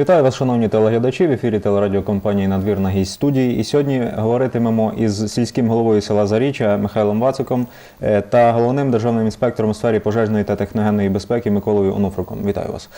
Вітаю вас, шановні телеглядачі. В ефірі телерадіокомпанії Надвірна гість студії. І сьогодні говоритимемо із сільським головою села Заріччя Михайлом Вациком е, та головним державним інспектором у сфері пожежної та техногенної безпеки Миколою Онуфриком. Вітаю вас.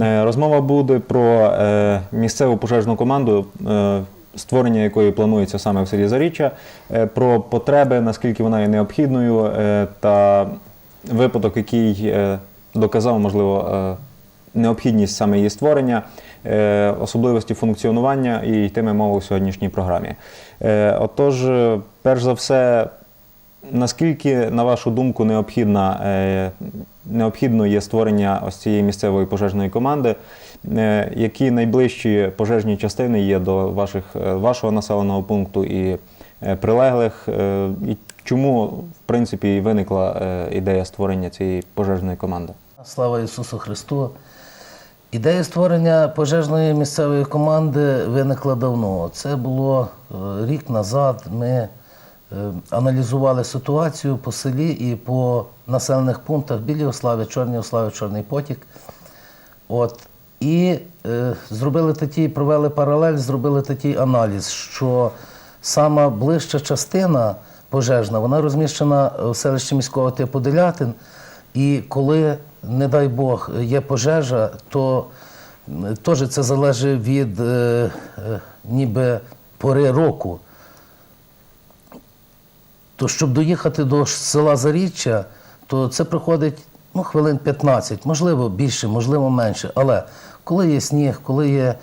Е, Розмова буде про е, місцеву пожежну команду. Створення якої планується саме в селі Заріччя, про потреби, наскільки вона є необхідною, та випадок, який доказав, можливо, необхідність саме її створення, особливості функціонування і йтиме мова у сьогоднішній програмі. Е, Отож, е, перш за все, наскільки, на вашу думку, необхідна, е, необхідно є створення ось цієї місцевої пожежної команди? Е, Які найближчі пожежні частини є до ваших, е, вашого населеного пункту і е, прилеглих? Е, І чому, в принципі, виникла е, ідея створення цієї пожежної команди? Слава Ісусу Христу! Ідея створення пожежної місцевої команди виникла давно. Це було е, рік назад. Ми е, аналізували ситуацію по селі і по населених пунктах Білій Ославі, Чорній Ославі, Чорний Потік. От. І е, зробили такий, провели паралель, зробили такий аналіз, що сама ближча частина пожежна, вона розміщена в селищі міського типу Делятин. І коли, не дай Бог, є пожежа, то теж це залежить від е, е, ніби пори року. То щоб доїхати до села Заріччя, то це проходить ну, хвилин 15, можливо більше, можливо менше. Але коли є сніг, коли є е,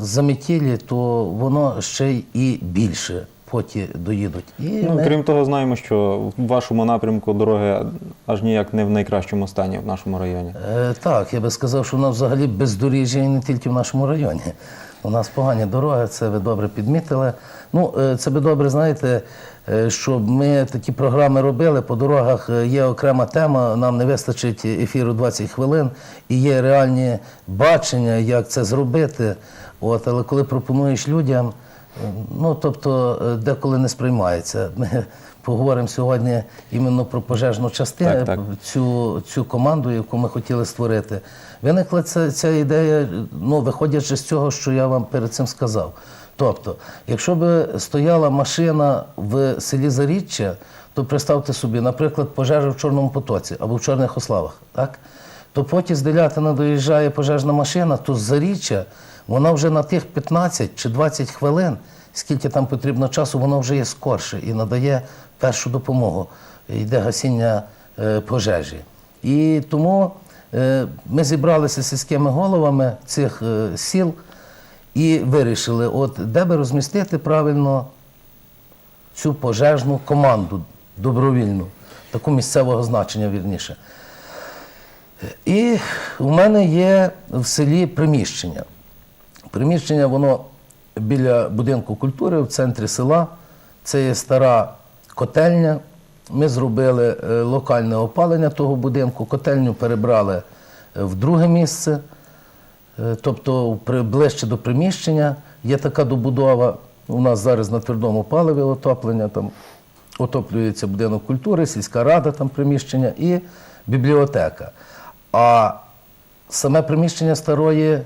заметілі, то воно ще й більше поті доїдуть. І Ну, ми- крім того, знаємо, що в вашому напрямку дороги аж ніяк не в найкращому стані в нашому районі. Е, так, я би сказав, що у нас взагалі бездоріжжя і не тільки в нашому районі. У нас погані дороги, це ви добре підмітили. Ну, е, це ви добре знаєте, е, щоб ми такі програми робили. По дорогах е, є окрема тема, нам не вистачить ефіру 20 хвилин, і є реальні бачення, як це зробити. От, але коли пропонуєш людям, ну тобто е, деколи не сприймається. Ми поговоримо сьогодні іменно про пожежну частину Так, так. цю, цю команду, яку ми хотіли створити. Виникла ця, ця ідея, ну, виходячи з цього, що я вам перед цим сказав. Тобто, якщо б стояла машина в селі Заріччя, то представте собі, наприклад, пожежа в Чорному потоці або в Чорних Ославах, так? то потім з Делятина доїжджає пожежна машина, то з Заріччя вона вже на тих 15 чи 20 хвилин, скільки там потрібно часу, вона вже є скорше і надає першу допомогу. Йде гасіння е, пожежі. І тому е, ми зібралися з сільськими головами цих е, сіл і вирішили, от де би розмістити правильно цю пожежну команду добровільну, таку місцевого значення вірніше. І у мене є в селі приміщення. Приміщення воно біля будинку культури в центрі села. Це є стара котельня. Ми зробили е, локальне опалення того будинку. Котельню перебрали е, в друге місце, Е, тобто ближче до приміщення. Є така добудова. У нас зараз на твердому паливі отоплення, там отоплюється будинок культури, сільська рада, там приміщення і бібліотека. А саме приміщення старої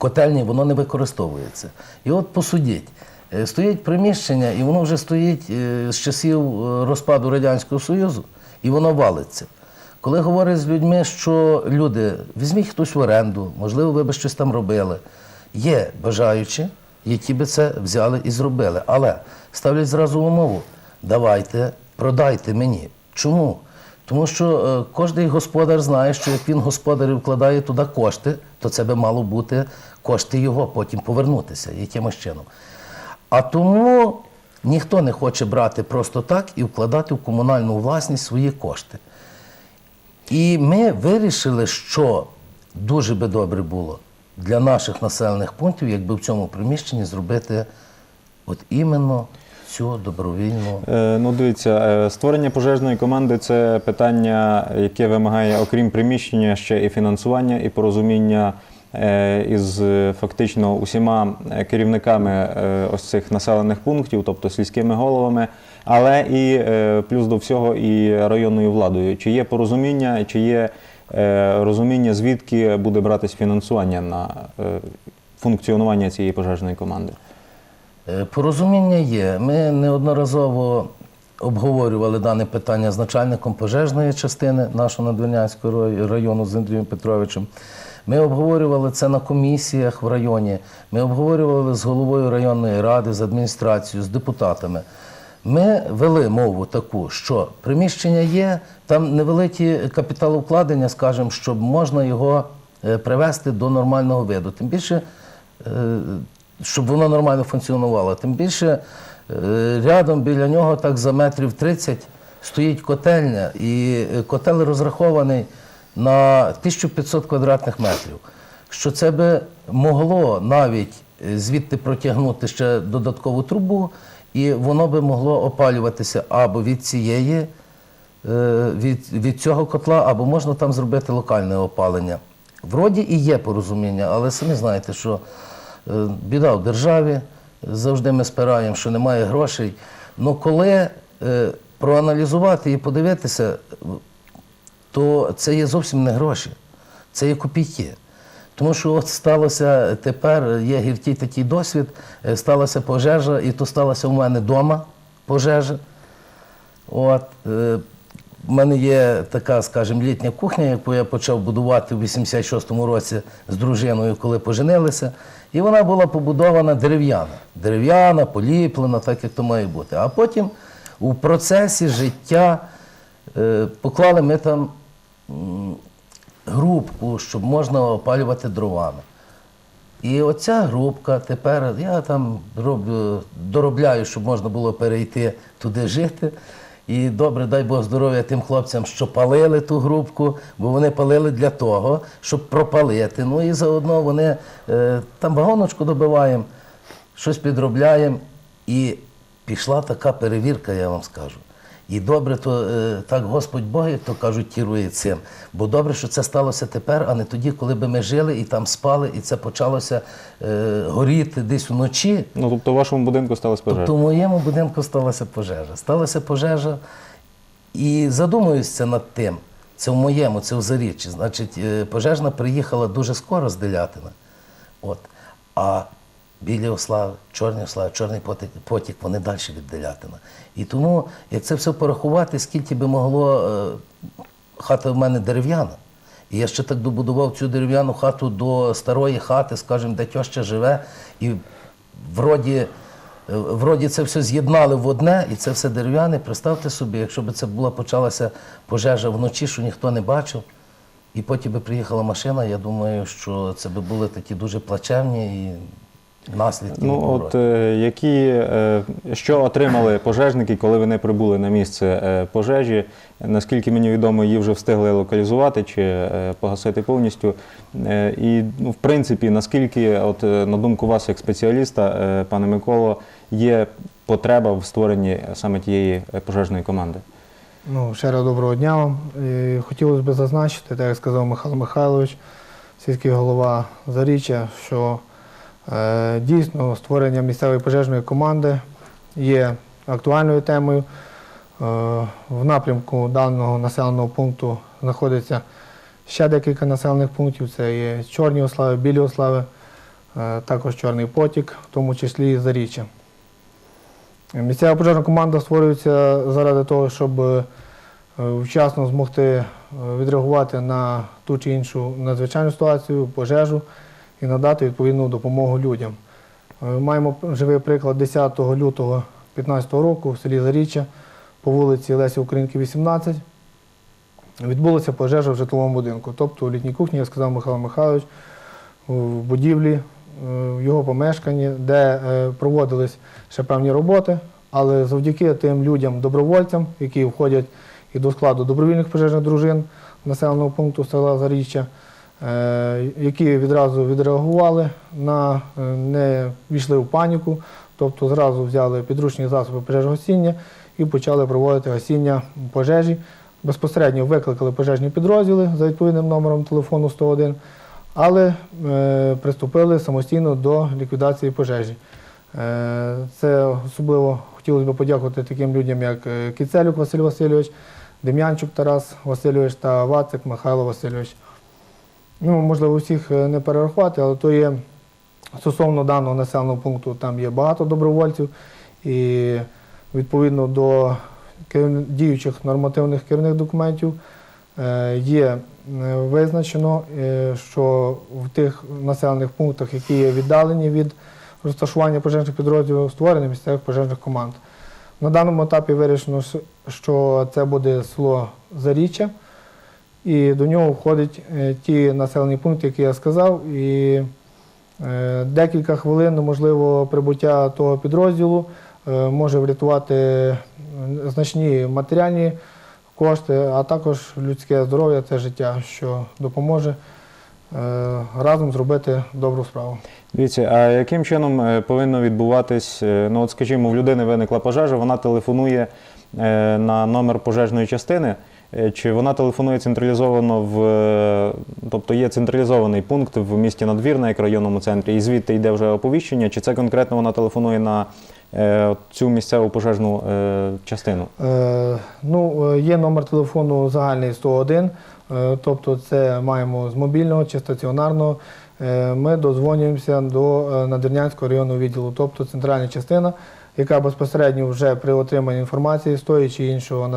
котельні воно не використовується. І от посудіть, е, стоїть приміщення, і воно вже стоїть е, з часів е, розпаду Радянського Союзу, і воно валиться. Коли говорять з людьми, що люди, візьміть хтось в оренду, можливо, ви би щось там робили. Є бажаючі, які би це взяли і зробили. Але ставлять зразу умову: давайте, продайте мені. Чому? Тому що е, кожен господар знає, що як він господар вкладає туди кошти, то це би мало бути кошти його потім повернутися якимось чином. А тому ніхто не хоче брати просто так і вкладати в комунальну власність свої кошти. І ми вирішили, що дуже би добре було для наших населених пунктів, якби в цьому приміщенні зробити от іменно цю добровільну. Е, Ну, дивіться, е, створення пожежної команди це питання, яке вимагає, окрім приміщення, ще і фінансування, і порозуміння е, із фактично усіма керівниками ось цих населених пунктів, тобто сільськими головами, але і плюс до всього і районною владою. Чи є порозуміння, чи є розуміння, звідки буде братись фінансування на функціонування цієї пожежної команди? Е, Порозуміння є. Ми неодноразово обговорювали дане питання з начальником пожежної частини нашого Надвірнянського району з Андрієм Петровичем. Ми обговорювали це на комісіях в районі. Ми обговорювали з головою районної ради, з адміністрацією, з депутатами. Ми вели мову таку, що приміщення є, там невеликі капіталовкладення, скажімо, щоб можна його е, привести до нормального виду. Тим більше е, щоб воно нормально функціонувало. Тим більше е, рядом біля нього, так за метрів 30, стоїть котельня, і е, котел розрахований на 1500 квадратних метрів. Що це би могло навіть е, звідти протягнути ще додаткову трубу, і воно би могло опалюватися або від цієї від, від цього котла, або можна там зробити локальне опалення. Вроді і є порозуміння, але самі знаєте, що біда в державі, завжди ми спираємо, що немає грошей. Ну коли е, проаналізувати і подивитися, то це є зовсім не гроші, це є копійки. Тому що от сталося тепер, є гіркий такий досвід, е, сталася пожежа, і то сталося у мене вдома пожежа. От, в мене є така, скажімо, літня кухня, яку я почав будувати в 86-му році з дружиною, коли поженилися. І вона була побудована дерев'яна. Дерев'яна, поліплена, так як то має бути. А потім у процесі життя е, поклали ми там грубку, щоб можна опалювати дровами. І оця групка тепер я там роблю, доробляю, щоб можна було перейти туди жити. І добре, дай Бог здоров'я тим хлопцям, що палили ту групку, бо вони палили для того, щоб пропалити. Ну і заодно вони е, там вагоночку добиваємо, щось підробляємо. І пішла така перевірка, я вам скажу. І добре, то е, так Господь Бог, як то кажуть, керує цим. Бо добре, що це сталося тепер, а не тоді, коли би ми жили і там спали, і це почалося е, горіти десь вночі. Ну, тобто в вашому будинку сталася пожежа? Тобто в моєму будинку сталася пожежа. Сталася пожежа, і задумуюся над тим. Це в моєму, це в Заріччі. Значить, е, пожежна приїхала дуже скоро з Делятина. От. А білі ослави, чорні ослави, чорний потік, потік вони далі від Делятина. І тому, як це все порахувати, скільки би могло. е, Хата в мене дерев'яна. І я ще так добудував цю дерев'яну хату до старої хати, скажімо, де тьоща живе, і вроді, е, вроді це все з'єднали в одне, і це все дерев'яне. Представте собі, якщо б це була почалася пожежа вночі, що ніхто не бачив, і потім би приїхала машина, я думаю, що це би були такі дуже плачевні і наслідки. Ну, от е, які, е, що отримали пожежники, коли вони прибули на місце е, пожежі? Наскільки мені відомо, її вже встигли локалізувати чи е, погасити повністю. Е, і, ну, в принципі, наскільки, от, на думку вас, як спеціаліста, е, пане Миколо, є потреба в створенні саме тієї пожежної команди? Ну, ще раз доброго дня вам. І хотілося б зазначити, так як сказав Михайло Михайлович, сільський голова Заріччя, що дійсно створення місцевої пожежної команди є актуальною темою. Е, в напрямку даного населеного пункту знаходиться ще декілька населених пунктів. Це є Чорні Ослави, Білі Ослави, е, також Чорний Потік, в тому числі і Заріччя. Місцева пожежна команда створюється заради того, щоб е, вчасно змогти е, відреагувати на ту чи іншу надзвичайну ситуацію, пожежу і надати відповідну допомогу людям. Е, Маємо живий приклад 10 лютого 2015 року в селі Заріччя по вулиці Лесі Українки, 18. Відбулася пожежа в житловому будинку, тобто у літній кухні, як сказав Михайло Михайлович, в будівлі, е, в його помешканні, де е, проводились ще певні роботи, але завдяки тим людям, добровольцям, які входять і до складу добровільних пожежних дружин населеного пункту села Заріччя, які відразу відреагували на е, не війшли в паніку, тобто зразу взяли підручні засоби пожежогасіння і почали проводити гасіння пожежі. Безпосередньо викликали пожежні підрозділи за відповідним номером телефону 101, але е, приступили самостійно до ліквідації пожежі. Е, Це особливо хотілося б подякувати таким людям, як е, Кіцелюк Василь Васильович, Дем'янчук Тарас Васильович та Вацик Михайло Васильович. Ну, можливо, всіх е, не перерахувати, але то є стосовно даного населеного пункту, там є багато добровольців, і відповідно до діючих нормативних керівних документів е, є е, визначено, що в тих населених пунктах, які є віддалені від розташування пожежних підрозділів, створені місцевих пожежних команд. На даному етапі вирішено, що це буде село Заріччя, і до нього входять е, ті населені пункти, які я сказав. І е, декілька хвилин, можливо, прибуття того підрозділу е, може врятувати значні матеріальні кошти, а також людське здоров'я це життя, що допоможе разом зробити добру справу. Дивіться, а яким чином повинно відбуватись, ну от скажімо, в людини виникла пожежа, вона телефонує на номер пожежної частини, чи вона телефонує централізовано в, е, тобто є централізований пункт в місті Надвірна, як районному центрі, і звідти йде вже оповіщення, чи це конкретно вона телефонує на е, цю місцеву пожежну е, частину? Е, ну, е, є номер телефону загальний 101, е, тобто це маємо з мобільного чи стаціонарного. Е, Ми дозвонюємося до е, Надвірнянського районного відділу, тобто центральна частина, яка безпосередньо вже при отриманні інформації з того чи іншого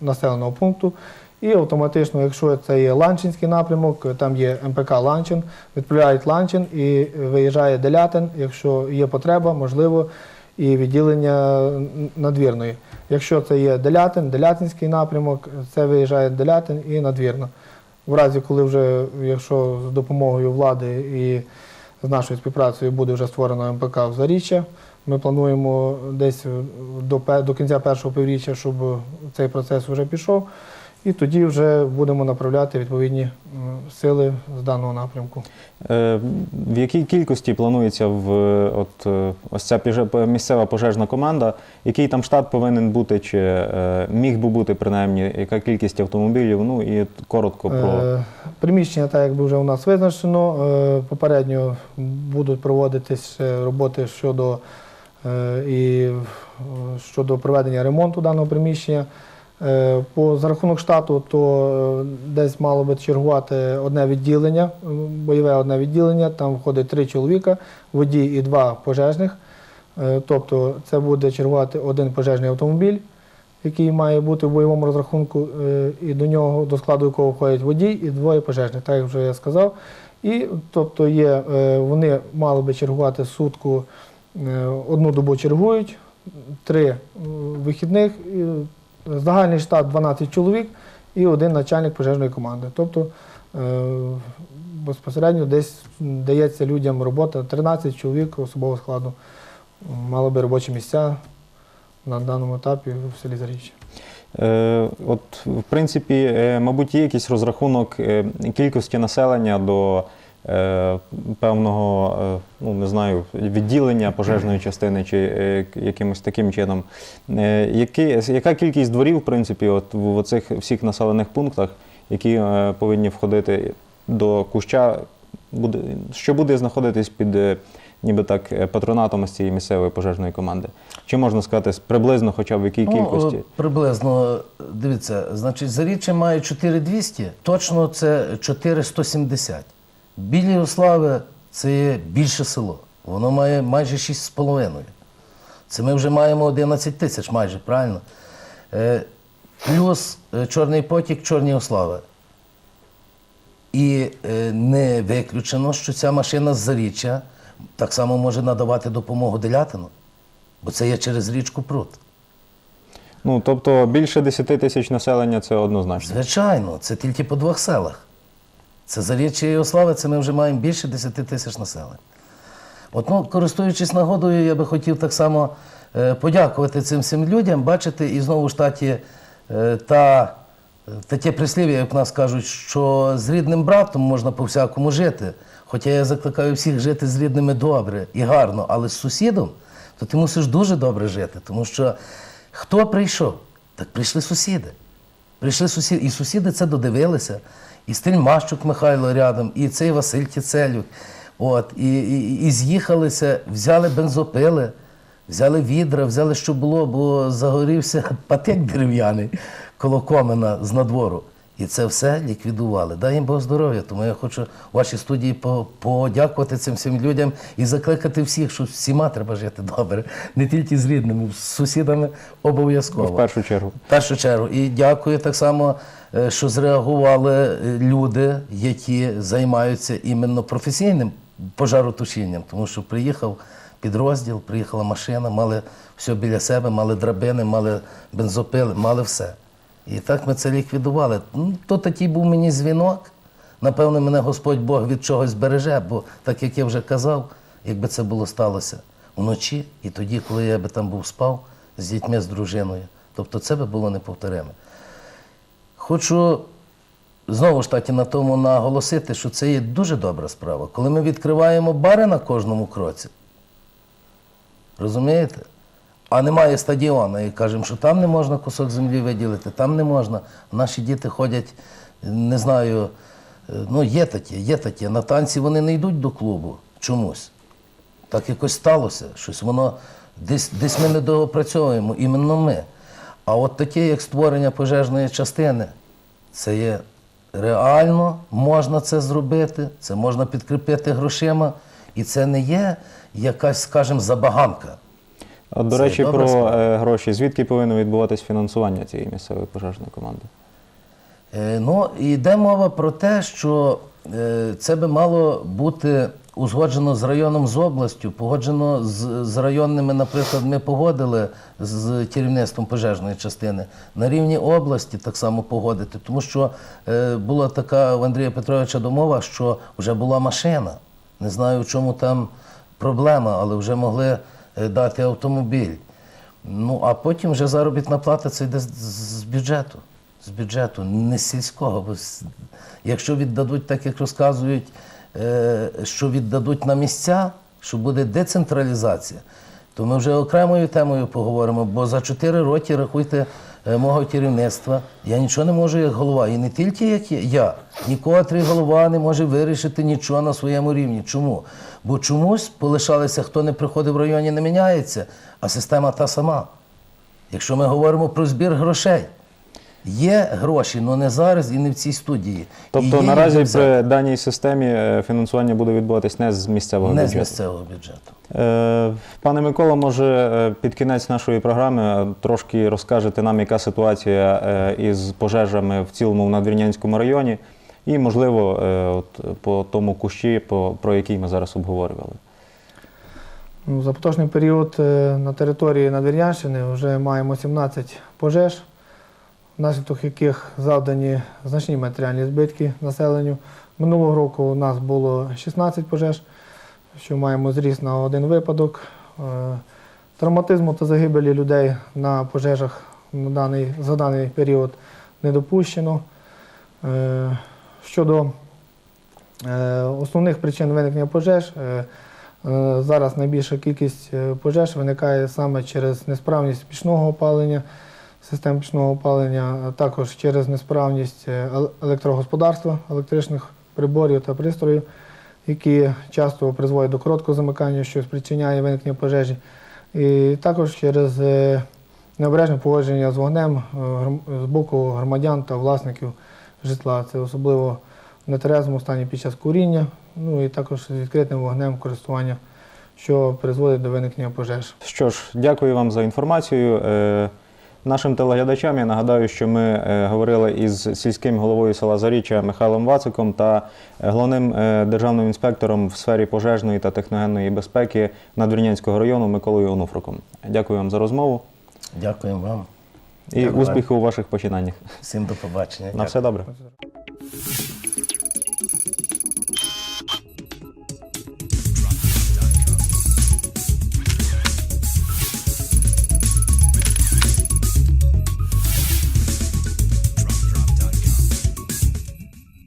населеного, пункту. І автоматично, якщо це є Ланчинський напрямок, там є МПК Ланчин, відправляють Ланчин і виїжджає Делятин. Якщо є потреба, можливо, і відділення надвірної. Якщо це є Делятин, Делятинський напрямок, це виїжджає Делятин і надвірна. В разі, коли вже, якщо з допомогою влади і з нашою співпрацею буде вже створено МПК в Заріччя, ми плануємо десь до, до кінця першого півріччя, щоб цей процес вже пішов. І тоді вже будемо направляти відповідні сили з даного напрямку. Е, В якій кількості планується в е, от е, ось ця місцева пожежна команда? Який там штат повинен бути, чи е, міг би бути принаймні, яка кількість автомобілів? Ну і коротко про Е, Приміщення, так якби вже у нас визначено. Е, Попередньо будуть проводитись роботи щодо, е, і, е, щодо проведення ремонту даного приміщення. Е, По за рахунок штату, то е, десь мало би чергувати одне відділення, е, бойове одне відділення. Там входить три чоловіка, водій і два пожежних. Е, Тобто це буде чергувати один пожежний автомобіль, який має бути в бойовому розрахунку, е, і до нього, до складу якого входять водій і двоє пожежних, так як вже я сказав. І тобто є, е, вони мали би чергувати сутку, е, одну добу чергують, три е, вихідних, загальний штат 12 чоловік і один начальник пожежної команди. Тобто е, безпосередньо десь дається людям робота 13 чоловік особового складу. Мали би робочі місця на даному етапі в селі Заріччя. Е, От, в принципі, е, мабуть, є якийсь розрахунок е, кількості населення до е, певного, е, ну не знаю, відділення пожежної частини чи е, якимось таким чином. Е, Які, яка кількість дворів, в принципі, от в оцих всіх населених пунктах, які е, повинні входити до куща, буде, що буде знаходитись під е, ніби так е, патронатом із цієї місцевої пожежної команди? Чи можна сказати приблизно, хоча б в якій кількості? Ну, приблизно, дивіться, значить, Заріччя має 4200, точно це 4170. Білі Ослави це є більше село. Воно має майже 6,5. Це ми вже маємо 11 тисяч майже, правильно? Е, плюс е, Чорний потік, Чорні Ослави. І е, не виключено, що ця машина з Заріччя так само може надавати допомогу Делятину, бо це є через річку Прут. Ну, тобто більше 10 тисяч населення це однозначно. Звичайно, це тільки по двох селах. Це Заріччя і Ослава, це ми вже маємо більше 10 тисяч населення. От, ну, користуючись нагодою, я би хотів так само е, подякувати цим всім людям. Бачите, і знову ж таті, е, та, таке прислів'я, як в нас кажуть, що з рідним братом можна по-всякому жити. Хоча я закликаю всіх жити з рідними добре і гарно, але з сусідом, то ти мусиш дуже добре жити. Тому що хто прийшов? Так прийшли сусіди. Прийшли сусіди, і сусіди це додивилися. І Стельмащук Михайло рядом, і цей Василь Кіцелюк. От, і, і, і з'їхалися, взяли бензопили, взяли відра, взяли, що було, бо загорівся патик дерев'яний. коло комина з надвору. І це все ліквідували. Дай їм Бог здоров'я. Тому я хочу у вашій студії подякувати цим всім людям і закликати всіх, що всіма треба жити добре, не тільки з рідними, з сусідами обов'язково. В першу чергу. В першу чергу. І дякую так само, що зреагували е, люди, які займаються іменно професійним пожаротушінням, тому що приїхав підрозділ, приїхала машина, мали все біля себе, мали драбини, мали бензопили, мали все. І так ми це ліквідували. Ну, То такий був мені дзвінок. Напевно, мене Господь Бог від чогось береже, бо так як я вже казав, якби це було сталося вночі, і тоді, коли я би там був спав з дітьми, з дружиною, тобто це би було неповториме. Хочу знову ж таки на тому наголосити, що це є дуже добра справа. Коли ми відкриваємо бари на кожному кроці, розумієте? А немає стадіону і кажемо, що там не можна кусок землі виділити, там не можна. Наші діти ходять, не знаю, е, ну є такі, є такі. На танці вони не йдуть до клубу чомусь. Так якось сталося, щось воно десь, десь ми не доопрацьовуємо, іменно ми. А от таке, як створення пожежної частини, це є реально, можна це зробити, це можна підкріпити грошима, і це не є якась, скажімо, забаганка. От, до Це речі, про справа. е, гроші. Звідки повинно відбуватись фінансування цієї місцевої пожежної команди? Е, Ну, йде мова про те, що е, це би мало бути узгоджено з районом з областю, погоджено з, з районними, наприклад, ми погодили з керівництвом пожежної частини на рівні області так само погодити, тому що е, була така у Андрія Петровича домова, що вже була машина. Не знаю, в чому там проблема, але вже могли е, дати автомобіль. Ну, а потім вже заробітна плата це йде з, з бюджету. З бюджету, не з сільського. Бо якщо віддадуть, так як розказують, що віддадуть на місця, що буде децентралізація, то ми вже окремою темою поговоримо, бо за 4 роки, рахуйте, е, мого керівництва, я нічого не можу як голова. І не тільки як я, нікотрий голова не може вирішити нічого на своєму рівні. Чому? Бо чомусь полишалися, хто не приходив в районі, не міняється, а система та сама. Якщо ми говоримо про збір грошей, є гроші, але не зараз і не в цій студії. Тобто наразі при даній системі е, фінансування буде відбуватись не з місцевого не з бюджету. місцевого бюджету. Е, Пане Микола, може е, під кінець нашої програми трошки розкажете нам, яка ситуація із пожежами в цілому в Надвірнянському районі, і, можливо, от по тому кущі, про який ми зараз обговорювали. Ну, За поточний період на території Надвір'янщини вже маємо 17 пожеж, внаслідок яких завдані значні матеріальні збитки населенню. Минулого року у нас було 16 пожеж, що маємо зріст на один випадок. Е, Травматизму та загибелі людей на пожежах на даний, за даний період не допущено. Е, Щодо е, основних причин виникнення пожеж, Зараз найбільша кількість пожеж виникає саме через несправність пічного опалення, систем пічного опалення, а також через несправність е, електрогосподарства, електричних приборів та пристроїв, які часто призводять до короткого замикання, що спричиняє виникнення пожежі. І також через е, необережне поводження з вогнем е, з боку громадян та власників житла. Це особливо в нетрезвому стані під час куріння, ну і також з відкритим вогнем користування, що призводить до виникнення пожеж. Що ж, дякую вам за інформацію. Нашим телеглядачам я нагадаю, що ми е, говорили із сільським головою села Заріччя Михайлом Вациком та е, головним е, державним інспектором в сфері пожежної та техногенної безпеки Надвірнянського району Миколою Онуфруком. Дякую вам за розмову Дякую вам. і Дякую. успіху у ваших починаннях. Всім до побачення. На все добре. Дякую.